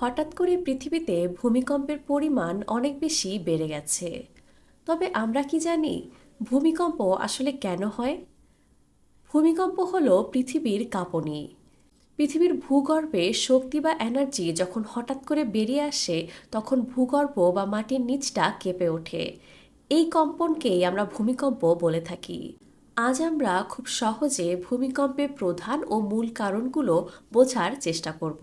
হঠাৎ করে পৃথিবীতে ভূমিকম্পের পরিমাণ অনেক বেশি বেড়ে গেছে। তবে আমরা কি জানি ভূমিকম্প আসলে কেন হয়? ভূমিকম্প হলো পৃথিবীর কাঁপনি। পৃথিবীর ভূগর্ভে শক্তি বা এনার্জি যখন হঠাৎ করে বেরিয়ে আসে, তখন ভূগর্ভ বা মাটির নিচটা কেঁপে ওঠে। এই কম্পনকেই আমরা ভূমিকম্প বলে থাকি। আজ আমরা খুব সহজে ভূমিকম্পের প্রধান ও মূল কারণগুলো বোঝার চেষ্টা করব।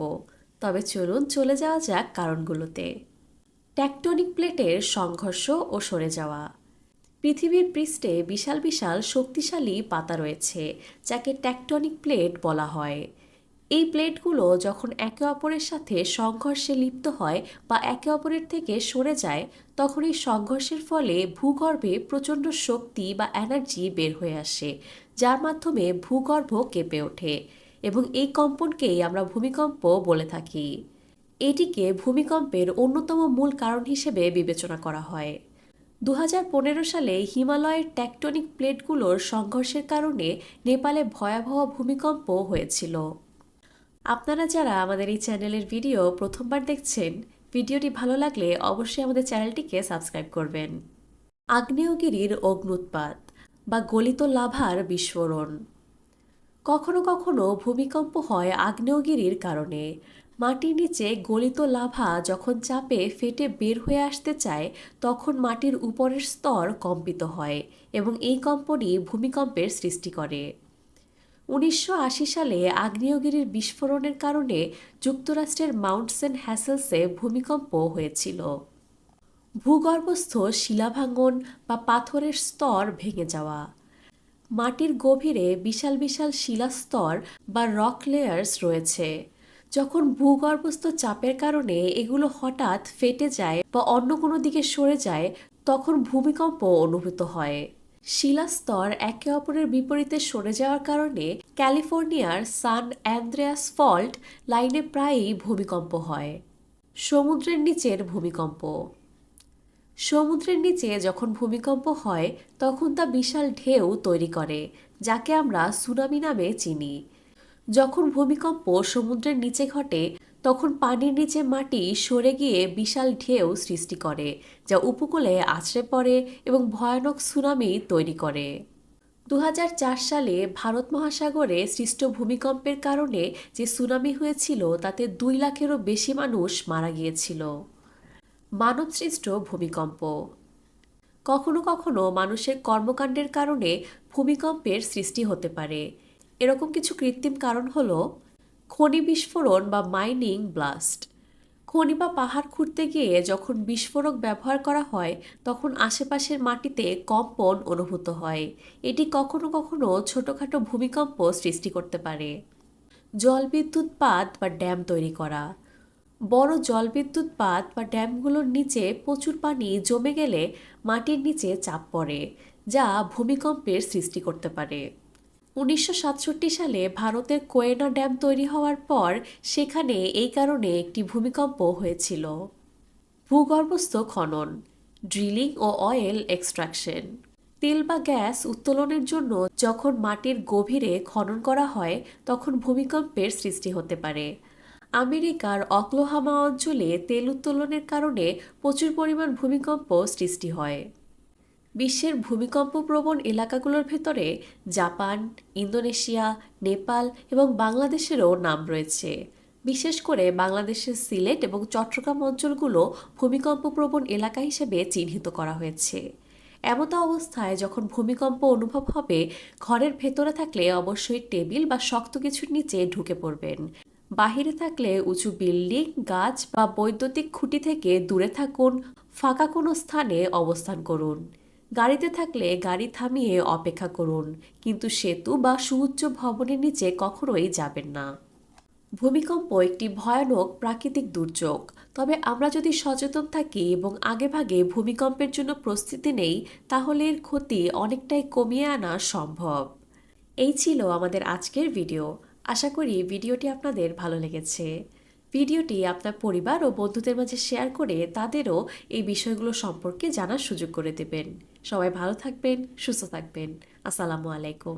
তবে চলুন চলে যাওয়া যাক কারণগুলোতে। ট্যাকটনিক প্লেটের সংঘর্ষ ও সরে যাওয়া। পৃথিবীর পৃষ্ঠে বিশাল বিশাল শক্তিশালী পাতা রয়েছে, যাকে ট্যাকটনিক প্লেট বলা হয়। এই প্লেটগুলো যখন একে অপরের সাথে সংঘর্ষে লিপ্ত হয় বা একে অপরের থেকে সরে যায়, তখন এই সংঘর্ষের ফলে ভূগর্ভে প্রচণ্ড শক্তি বা এনার্জি বের হয়ে আসে, যার মাধ্যমে ভূগর্ভ কেঁপে ওঠে। এবং এই কম্পনকেই আমরা ভূমিকম্প বলে থাকি। এটিকে ভূমিকম্পের অন্যতম মূল কারণ হিসেবে বিবেচনা করা হয়। দু হাজার পনেরো সালে হিমালয়ের ট্যাকটনিক প্লেটগুলোর সংঘর্ষের কারণে নেপালে ভয়াবহ ভূমিকম্প হয়েছিল। আপনারা যারা আমাদের এই চ্যানেলের ভিডিও প্রথমবার দেখছেন, ভিডিওটি ভালো লাগলে অবশ্যই আমাদের চ্যানেলটিকে সাবস্ক্রাইব করবেন। আগ্নেয়গিরির অগ্নুৎপাত বা গলিত লাভার বিস্ফোরণ। কখনো কখনো ভূমিকম্প হয় আগ্নেয়গিরির কারণে। মাটির নিচে গলিত লাভা যখন চাপে ফেটে বের হয়ে আসতে চায়, তখন মাটির উপরের স্তর কম্পিত হয় এবং এই কম্পনই ভূমিকম্পের সৃষ্টি করে। উনিশশো আশি সালে আগ্নেয়গিরির বিস্ফোরণের কারণে যুক্তরাষ্ট্রের মাউন্ট সেন্ট হ্যাসেলসে ভূমিকম্প হয়েছিল। ভূগর্ভস্থ শিলাভাঙ্গন বা পাথরের স্তর ভেঙে যাওয়া। মাটির গভীরে বিশাল বিশাল শিলাস্তর বা রক লেয়ার্স রয়েছে। যখন ভূগর্ভস্থ চাপের কারণে এগুলো হঠাৎ ফেটে যায় বা অন্য কোনো দিকে সরে যায়, তখন ভূমিকম্প অনুভূত হয়। শিলাস্তর একে অপরের বিপরীতে সরে যাওয়ার কারণে ক্যালিফোর্নিয়ার সান অ্যান্দ্রেয়াস ফল্ট লাইনে প্রায়ই ভূমিকম্প হয়। সমুদ্রের নিচের ভূমিকম্প। সমুদ্রের নিচে যখন ভূমিকম্প হয়, তখন তা বিশাল ঢেউ তৈরি করে, যাকে আমরা সুনামি নামে চিনি। যখন ভূমিকম্প সমুদ্রের নিচে ঘটে, তখন পানির নিচে মাটি সরে গিয়ে বিশাল ঢেউ সৃষ্টি করে, যা উপকূলে আছড়ে পড়ে এবং ভয়ানক সুনামি তৈরি করে। দু হাজার চার সালে ভারত মহাসাগরে সৃষ্ট ভূমিকম্পের কারণে যে সুনামি হয়েছিল, তাতে দুই লাখেরও বেশি মানুষ মারা গিয়েছিল। মানবসৃষ্ট ভূমিকম্প। কখনো কখনো মানুষের কর্মকাণ্ডের কারণে ভূমিকম্পের সৃষ্টি হতে পারে। এরকম কিছু কৃত্রিম কারণ হল খনি বিস্ফোরণ বা মাইনিং ব্লাস্ট। খনি বা পাহাড় খুঁড়তে গিয়ে যখন বিস্ফোরক ব্যবহার করা হয়, তখন আশেপাশের মাটিতে কম্পন অনুভূত হয়। এটি কখনো কখনো ছোটোখাটো ভূমিকম্প সৃষ্টি করতে পারে। জলবিদ্যুৎ পাত বা ড্যাম তৈরি করা। বড় জলবিদ্যুৎ পাত বা ড্যামগুলোর নিচে প্রচুর পানি জমে গেলে মাটির নিচে চাপ পড়ে, যা ভূমিকম্পের সৃষ্টি করতে পারে। উনিশশো সাতষট্টি সালে ভারতের কোয়েনা ড্যাম তৈরি হওয়ার পর সেখানে এই কারণে একটি ভূমিকম্প হয়েছিল। ভূগর্ভস্থ খনন, ড্রিলিং ও অয়েল এক্সট্রাকশন। তেল বা গ্যাস উত্তোলনের জন্য যখন মাটির গভীরে খনন করা হয়, তখন ভূমিকম্পের সৃষ্টি হতে পারে। আমেরিকার অক্লোহামা অঞ্চলে তেল উত্তোলনের কারণে প্রচুর পরিমাণ ভূমিকম্প সৃষ্টি হয়। বিশ্বের ভূমিকম্প প্রবণ এলাকাগুলোর ভেতরে জাপান, ইন্দোনেশিয়া, নেপাল এবং বাংলাদেশেরও নাম রয়েছে। বিশেষ করে বাংলাদেশের সিলেট এবং চট্টগ্রাম অঞ্চলগুলো ভূমিকম্প প্রবণ এলাকা হিসেবে চিহ্নিত করা হয়েছে। এমতো অবস্থায় যখন ভূমিকম্প অনুভব হবে, ঘরের ভেতরে থাকলে অবশ্যই টেবিল বা শক্ত কিছুর নিচে ঢুকে পড়বেন। বাহিরে থাকলে উঁচু বিল্ডিং, গাছ বা বৈদ্যুতিক খুঁটি থেকে দূরে থাকুন, ফাঁকা কোনো স্থানে অবস্থান করুন। গাড়িতে থাকলে গাড়ি থামিয়ে অপেক্ষা করুন, কিন্তু সেতু বা সুউচ্চ ভবনের নিচে কখনোই যাবেন না। ভূমিকম্প একটি ভয়ানক প্রাকৃতিক দুর্যোগ। তবে আমরা যদি সচেতন থাকি এবং আগেভাগে ভূমিকম্পের জন্য প্রস্তুতি নেই, তাহলে এর ক্ষতি অনেকটাই কমিয়ে আনা সম্ভব। এই ছিল আমাদের আজকের ভিডিও। আশা করি ভিডিওটি আপনাদের ভালো লেগেছে। ভিডিওটি আপনার পরিবার ও বন্ধুদের মাঝে শেয়ার করে তাদেরও এই বিষয়গুলো সম্পর্কে জানার সুযোগ করে দেবেন। সবাই ভালো থাকবেন, সুস্থ থাকবেন। আসসালামু আলাইকুম।